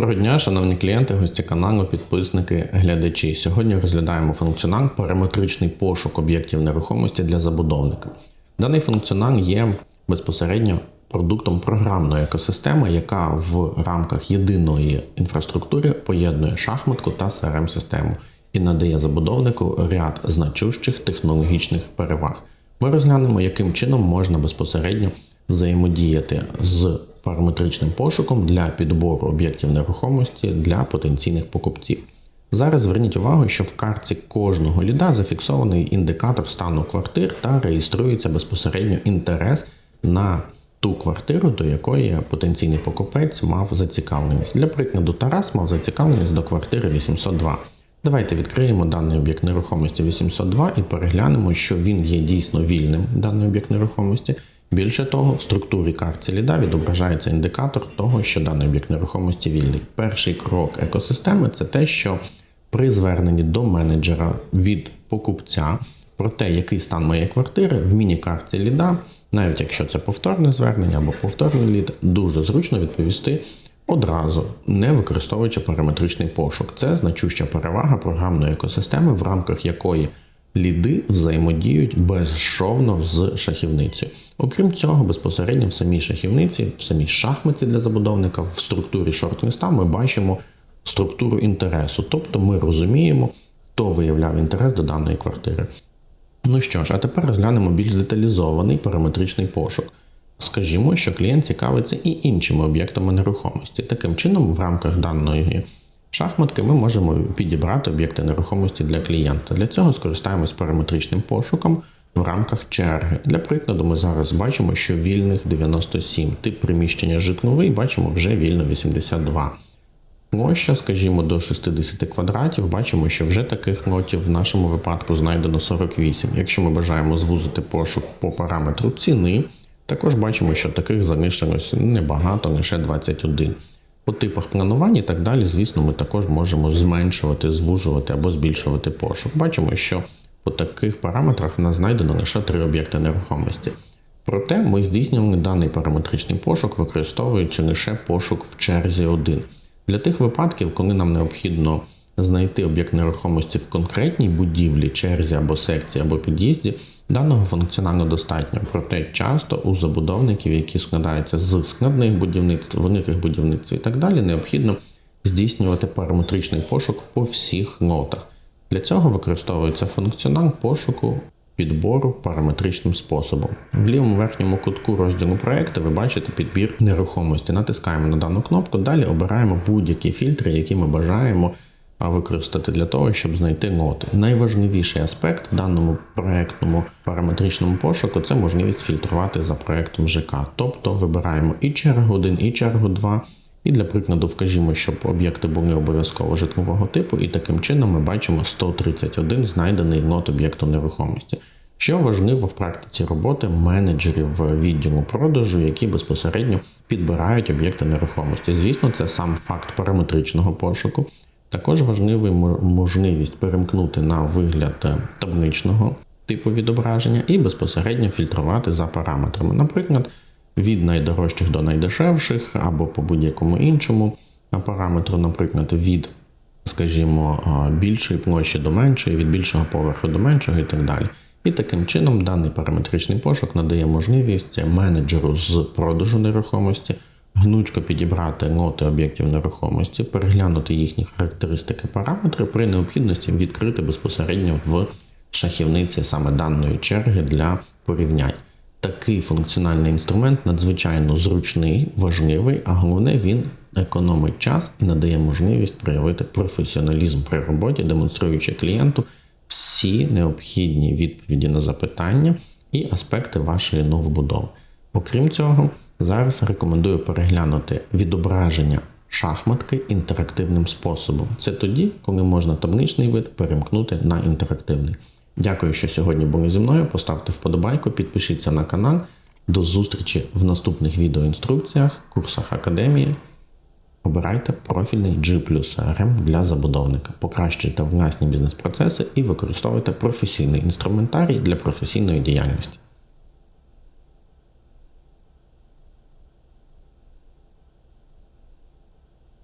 Доброго дня, шановні клієнти, гості каналу, підписники, глядачі. Сьогодні розглядаємо функціонал параметричний пошук об'єктів нерухомості для забудовника. Даний функціонал є безпосередньо продуктом програмної екосистеми, яка в рамках єдиної інфраструктури поєднує шахматку та crm систему і надає забудовнику ряд значущих технологічних переваг. Ми розглянемо, яким чином можна безпосередньо взаємодіяти з параметричним пошуком для підбору об'єктів нерухомості для потенційних покупців. Зараз зверніть увагу, що в картці кожного ліда зафіксований індикатор стану квартир та реєструється безпосередньо інтерес на ту квартиру, до якої потенційний покупець мав зацікавленість. Для прикладу, Тарас мав зацікавленість до квартири 802. Давайте відкриємо даний об'єкт нерухомості 802 і переглянемо, що він є дійсно вільним, даний об'єкт нерухомості. Більше того, в структурі картці ліда відображається індикатор того, що даний об'єкт нерухомості вільний. Перший крок екосистеми це те, що при зверненні до менеджера від покупця про те, який стан моєї квартири, в міні-картці ліда, навіть якщо це повторне звернення або повторний лід, дуже зручно відповісти одразу, не використовуючи параметричний пошук. Це значуща перевага програмної екосистеми, в рамках якої ліди взаємодіють безшовно з шахівницею. Окрім цього, безпосередньо в самій шахівниці, в самій шахматі для забудовника, в структурі шорт-листа ми бачимо структуру інтересу, тобто ми розуміємо, хто виявляв інтерес до даної квартири. Ну що ж, а тепер розглянемо більш деталізований параметричний пошук. Скажімо, що клієнт цікавиться і іншими об'єктами нерухомості. Таким чином, в рамках даної шахматки ми можемо підібрати об'єкти нерухомості для клієнта. Для цього скористаємось параметричним пошуком в рамках черги. Для прикладу, ми зараз бачимо, що вільних 97. Тип приміщення житловий бачимо вже вільно 82. Площа, скажімо, до 60 квадратів, бачимо, що вже таких лотів в нашому випадку знайдено 48. Якщо ми бажаємо звузити пошук по параметру ціни, також бачимо, що таких залишилось небагато, лише 21. По типах планування і так далі, звісно, ми також можемо зменшувати, звужувати або збільшувати пошук. Бачимо, що по таких параметрах в нас знайдено лише три об'єкти нерухомості. Проте ми здійснювали даний параметричний пошук, використовуючи лише пошук в черзі 1. Для тих випадків, коли нам необхідно знайти об'єкт нерухомості в конкретній будівлі, черзі або секції або під'їзді, даного функціонально достатньо. Проте часто у забудовників, які складаються з складних будівництв, великих будівництв і так далі, необхідно здійснювати параметричний пошук по всіх лотах. Для цього використовується функціонал пошуку підбору параметричним способом. В лівому верхньому кутку розділу проекту ви бачите підбір нерухомості. Натискаємо на дану кнопку, далі обираємо будь-які фільтри, які ми бажаємо використати для того, щоб знайти ноти. Найважливіший аспект в даному проектному параметричному пошуку це можливість фільтрувати за проектом ЖК. Тобто вибираємо і чергу 1, і чергу 2. І для прикладу вкажімо, щоб об'єкти були обов'язково житлового типу, і таким чином ми бачимо 131 знайдений нот об'єкту нерухомості. Що важливо в практиці роботи менеджерів відділу продажу, які безпосередньо підбирають об'єкти нерухомості. Звісно, це сам факт параметричного пошуку. Також важлива можливість перемкнути на вигляд табличного типу відображення і безпосередньо фільтрувати за параметрами. Наприклад, від найдорожчих до найдешевших, або по будь-якому іншому параметру, наприклад, від, скажімо, більшої площі до меншої, від більшого поверху до меншого і так далі. І таким чином даний параметричний пошук надає можливість менеджеру з продажу нерухомості гнучко підібрати ноти об'єктів нерухомості, переглянути їхні характеристики параметри при необхідності відкрити безпосередньо в шахівниці саме даної черги для порівнянь. Такий функціональний інструмент надзвичайно зручний, важливий, а головне, він економить час і надає можливість проявити професіоналізм при роботі, демонструючи клієнту всі необхідні відповіді на запитання і аспекти вашої новобудови. Окрім цього, зараз рекомендую переглянути відображення шахматки інтерактивним способом. Це тоді, коли можна табличний вид перемкнути на інтерактивний. Дякую, що сьогодні були зі мною. Поставте вподобайку, підпишіться на канал. До зустрічі в наступних відеоінструкціях, курсах академії. Обирайте профільний G плюс для забудовника, покращуйте власні бізнес-процеси і використовуйте професійний інструментарій для професійної діяльності.